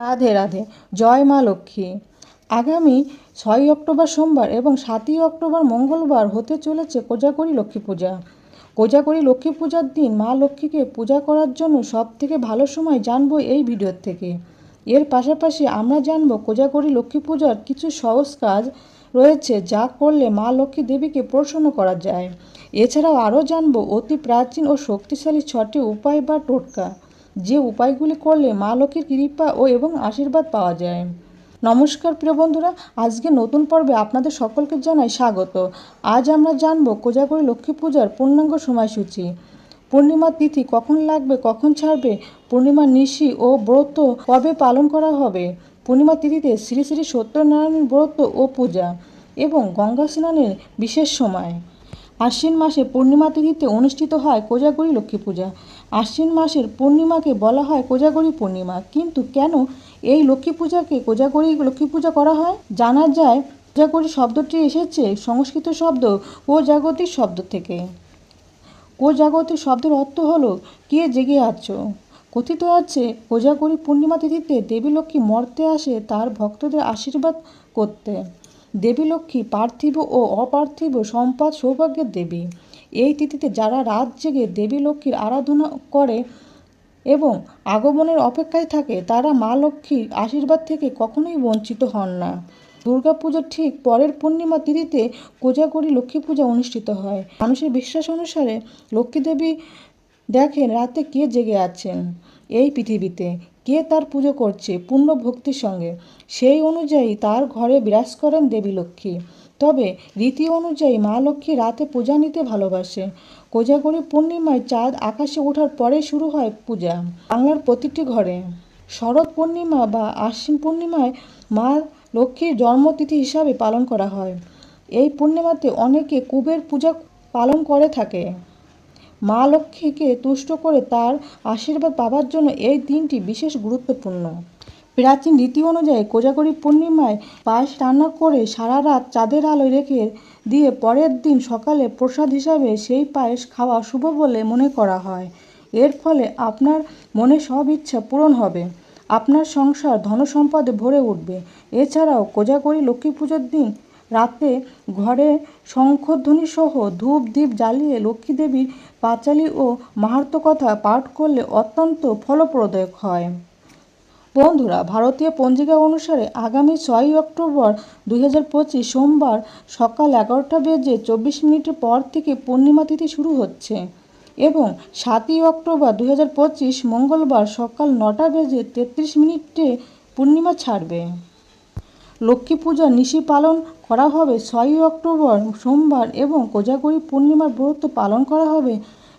রাধে রাধে। জয় মা লক্ষ্মী। আগামী ছয়ই অক্টোবর সোমবার এবং সাতই অক্টোবর মঙ্গলবার হতে চলেছে কোজাগরী লক্ষ্মী পূজা। কোজাগরী লক্ষ্মী পূজার দিন মা লক্ষ্মীকে পূজা করার জন্য সব থেকে ভালো সময় জানব এই ভিডিওর থেকে। এর পাশাপাশি আমরা জানব কোজাগরী লক্ষ্মী পূজার কিছু সহজ কাজ রয়েছে যা করলে মা লক্ষ্মী দেবীকে প্রসন্ন করা যায়। এছাড়াও আরও জানব অতি প্রাচীন ও শক্তিশালী ছটি উপায় বা টোটকা। যে উপায়গুলি করলে মা লক্ষ্মীর কৃপা ও এবং আশীর্বাদ পাওয়া যায়। নমস্কার, প্রিয় বন্ধুরা। আজকে নতুন পর্বে আপনাদের সকলকে জানাই স্বাগত। আজ আমরা জানব কোজাগরী লক্ষ্মী পূজার পূর্ণাঙ্গ সময়সূচি। পূর্ণিমার তিথি কখন লাগবে, কখন ছাড়বে, পূর্ণিমার নিশি ও ব্রত কবে পালন করা হবে? পূর্ণিমা তিথিতে শ্রী শ্রী সত্যনারায়ণ ব্রত ও পূজা এবং গঙ্গা স্নানের বিশেষ সময়। আশ্বিন মাসে পূর্ণিমা তিথিতে অনুষ্ঠিত হয় কোজাগরী লক্ষ্মী পূজা। আশ্বিন মাসের পূর্ণিমাকে বলা হয় কোজাগরী পূর্ণিমা। কিন্তু কেন এই লক্ষ্মী পূজাকে কোজাগরী, লক্ষ্মী পূজা করা হয়? জানা যায় কোজাগরী শব্দটি এসেছে সংস্কৃত শব্দ ও জাগতিক শব্দ থেকে। কোজাগতিক শব্দের অর্থ হলো, কে জেগে আছো? কথিত আছে, কোজাগরী পূর্ণিমা তিথিতে দেবী লক্ষ্মী মর্তে আসে তার ভক্তদের আশীর্বাদ করতে। দেবী লক্ষ্মী পার্থিব ও অপার্থিব সম্পদ সৌভাগ্যের দেবী। এই তিথিতে যারা রাত জেগে দেবী লক্ষ্মীর আরাধনা করে এবং আগমনের অপেক্ষায় থাকে, তারা মা লক্ষ্মীর আশীর্বাদ থেকে কখনোই বঞ্চিত হন না। দুর্গাপুজোর ঠিক পরের পূর্ণিমা তিথিতে কোজাগরি লক্ষ্মী পূজা অনুষ্ঠিত হয়। মানুষের বিশ্বাস অনুসারে লক্ষ্মী দেবী দেখেন রাতে কে জেগে আছেন এই পৃথিবীতে, কে তার পুজো করছে পূর্ণ ভক্তির সঙ্গে। সেই অনুযায়ী তার ঘরে বিরাজ করেন দেবী লক্ষ্মী। তবে রীতি অনুযায়ী মা লক্ষ্মী রাতে পূজা নিতে ভালোবাসে। কোজাগরী পূর্ণিমায় চাঁদ আকাশে ওঠার পরে শুরু হয় পূজা। বাংলার প্রতিটি ঘরে শরৎ পূর্ণিমা বা আশ্বিন পূর্ণিমায় মা লক্ষ্মীর জন্মতিথি হিসাবে পালন করা হয়। এই পূর্ণিমাতে অনেকে কুবের পূজা পালন করে থাকে। মা লক্ষ্মীকে তুষ্ট করে তার আশীর্বাদ পাবার জন্য এই দিনটি বিশেষ গুরুত্বপূর্ণ। প্রাচীন রীতি অনুযায়ী কোজাগরী পূর্ণিমায় পায়েস রান্না করে সারা রাত চাঁদের আলোয় রেখে দিয়ে পরের দিন সকালে প্রসাদ হিসাবে সেই পায়েস খাওয়া শুভ বলে মনে করা হয়। এর ফলে আপনার মনে সব ইচ্ছা পূরণ হবে। আপনার সংসার ধনসম্পদে ভরে উঠবে। এছাড়াও কোজাগরী লক্ষ্মী পুজোর দিন রাতে ঘরে শঙ্খধ্বনি সহ ধূপ দ্বীপ জ্বালিয়ে লক্ষ্মী দেবীর পাঁচালী ও মাহাত্ম কথা পাঠ করলে অত্যন্ত ফলপ্রদায়ক হয়। বন্ধুরা, ভারতীয় পঞ্জিকা অনুসারে আগামী ছয়ই অক্টোবর দুই হাজার পঁচিশ সোমবার সকাল এগারোটা বেজে চব্বিশ মিনিটের পর থেকে পূর্ণিমা তিথি শুরু হচ্ছে এবং সাতই অক্টোবর দুই হাজার পঁচিশ মঙ্গলবার সকাল নটা বেজে তেত্রিশ মিনিটে পূর্ণিমা ছাড়বে। লক্ষ্মী পূজা নিশি পালন করা হবে ছয়ই অক্টোবর সোমবার এবং কোজাগরী পূর্ণিমার ব্রত পালন করা হবে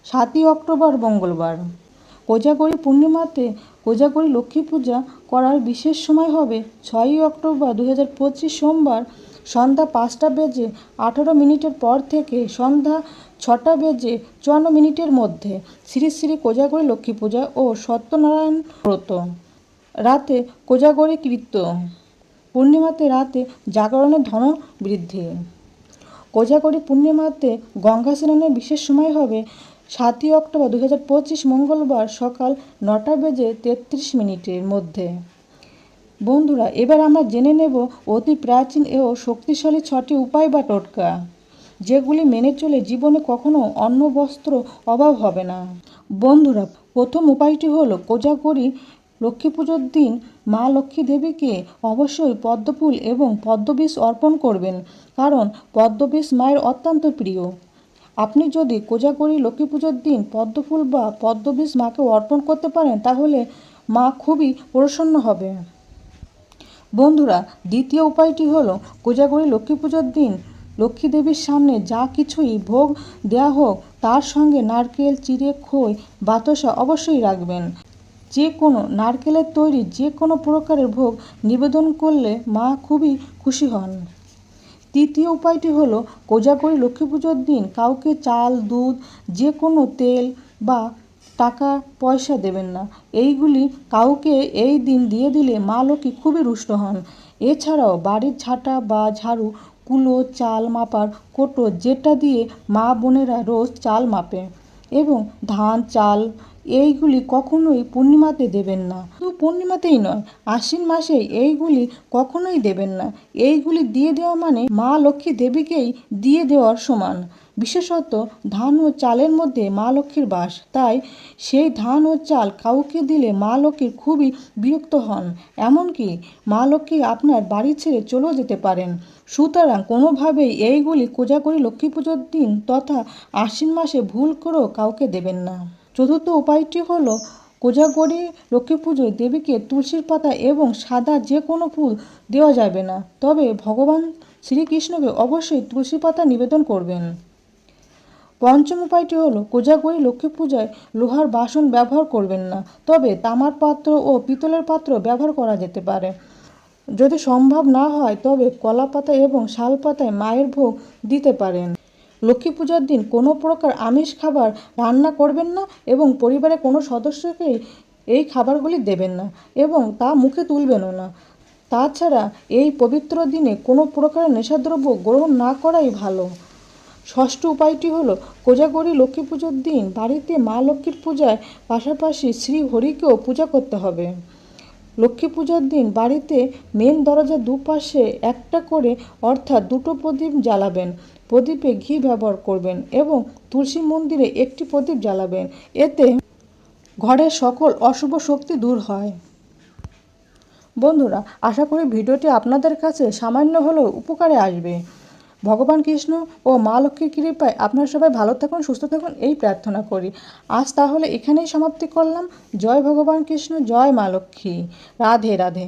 সাতই অক্টোবর মঙ্গলবার। কোজাগরী পূর্ণিমাতে কোজাগরী লক্ষ্মী পূজা করার বিশেষ সময় হবে ছয়ই অক্টোবর দু হাজার পঁচিশ সোমবার সন্ধ্যা পাঁচটা বেজে আঠারো মিনিটের পর থেকে সন্ধ্যা ছটা বেজে চুয়ান্ন মিনিটের মধ্যে শ্রী শ্রী কোজাগরী লক্ষ্মী পূজা ও সত্যনারায়ণ ব্রত। রাতে কোজাগরী কৃত্য পূর্ণিমাতে রাতে জাগরণের ধন বৃদ্ধি। কোজাগরী পূর্ণিমাতে গঙ্গা স্নানের বিশেষ সময় হবে সাতই অক্টোবর দু হাজার পঁচিশ মঙ্গলবার সকাল নটা বেজে তেত্রিশ মিনিটের মধ্যে। বন্ধুরা, এবার আমরা জেনে নেব অতি প্রাচীন ও শক্তিশালী ছটি উপায় বা টোটকা, যেগুলি মেনে চলে জীবনে কখনো অন্ন বস্ত্র অভাব হবে না। বন্ধুরা, প্রথম উপায়টি হলো কোজাগরী লক্ষ্মী পুজোর দিন মা লক্ষ্মী দেবীকে অবশ্যই পদ্মফুল এবং পদ্মবিষ অর্পণ করবেন, কারণ পদ্মবিষ মায়ের অত্যন্ত প্রিয়। আপনি যদি কোজাগরি লক্ষ্মী পুজোর দিন পদ্মফুল বা পদ্মবীজ মাকে অর্পণ করতে পারেন, তাহলে মা খুবই প্রসন্ন হবে বন্ধুরা, দ্বিতীয় উপায়টি হলো কোজাগরী লক্ষ্মী পুজোর দিন লক্ষ্মী দেবীর সামনে যা কিছুই ভোগ দেয়া হোক, তার সঙ্গে নারকেল, চিড়ে, খই, বাতাসা অবশ্যই রাখবেন। যে কোনো নারকেলের তৈরি যে কোনো প্রকারের ভোগ নিবেদন করলে মা খুবই খুশি হন। তৃতীয় উপায়টি হলো কোজাগরী লক্ষ্মী পুজোর দিন কাউকে চাল, দুধ, যে কোনো তেল বা টাকা পয়সা দেবেন না। এইগুলি কাউকে এই দিন দিয়ে দিলে মা লক্ষ্মী খুবই রুষ্ট হন। এছাড়াও বাড়ির ঝাঁটা বা ঝাড়ু, কুলো, চাল মাপার কোটো যেটা দিয়ে মা বোনেরা রোজ চাল মাপে এবং ধান, চাল এইগুলি কখনোই পূর্ণিমাতে দেবেন না। শুধু পূর্ণিমাতেই নয়, আশ্বিন মাসে এইগুলি কখনোই দেবেন না। এইগুলি দিয়ে দেওয়া মানে মা লক্ষ্মী দেবীকেই দিয়ে দেওয়ার সমান। বিশেষত ধান ও চালের মধ্যে মা লক্ষ্মীর বাস। তাই সেই ধান ও চাল কাউকে দিলে মা লক্ষ্মী খুবই বিরক্ত হন। এমনকি মা লক্ষ্মী আপনার বাড়ি ছেড়ে চলেও যেতে পারেন। সুতরাং কোনোভাবেই এইগুলি কোজাগরি লক্ষ্মী পুজোর দিন তথা আশ্বিন মাসে ভুল করেও কাউকে দেবেন না। চতুর্থ উপায়টি হলো কোজাগরি লক্ষ্মী পুজোয় দেবীকে তুলসীর পাতা এবং সাদা যে কোনো ফুল দেওয়া যাবে না। তবে ভগবান শ্রীকৃষ্ণকে অবশ্যই তুলসী পাতা নিবেদন করবেন। পঞ্চম উপায়টি হলো কোজাগরি লক্ষ্মী পূজায় লোহার বাসন ব্যবহার করবেন না, তবে তামার পাত্র ও পিতলের পাত্র ব্যবহার করা যেতে পারে। যদি সম্ভব না হয়, তবে কলা পাতা এবং শাল পাতায় মায়ের ভোগ দিতে পারেন। লক্ষ্মী পূজার দিন কোনো প্রকার আমিষ খাবার রান্না করবেন না এবং পরিবারের কোনো সদস্যকেই এই খাবারগুলি দেবেন না এবং তা মুখে তুলবেনও না। তাছাড়া এই পবিত্র দিনে কোনো প্রকার নেশাদ্রব্য গ্রহণ না করাই ভালো। ষষ্ঠ উপায়টি হলো কোজাগরি লক্ষ্মী পুজোর দিন বাড়িতে মা লক্ষ্মীর পূজার পাশাপাশি শ্রী হরিকেও পূজা করতে হবে। লক্ষ্মী পূজার দিন বাড়িতে মেন দরজার দুপাশে একটা করে অর্থাৎ দুটো প্রদীপ জ্বালাবেন। প্রদীপে ঘি ব্যবহার করবেন এবং তুলসী মন্দিরে একটি প্রদীপ জ্বালাবেন। এতে ঘরের সকল অশুভ শক্তি দূর হয়। বন্ধুরা, আশা করি ভিডিওটি আপনাদের কাছে সামান্য হলেও উপকারে আসবে। ভগবান কৃষ্ণ ও মা লক্ষ্মীর কৃপায় আপনারা সবাই ভালো থাকুন, সুস্থ থাকুন, এই প্রার্থনা করি। আজ তাহলে এখানেই সমাপ্তি করলাম। জয় ভগবান কৃষ্ণ, জয় মা লক্ষ্মী। রাধে রাধে।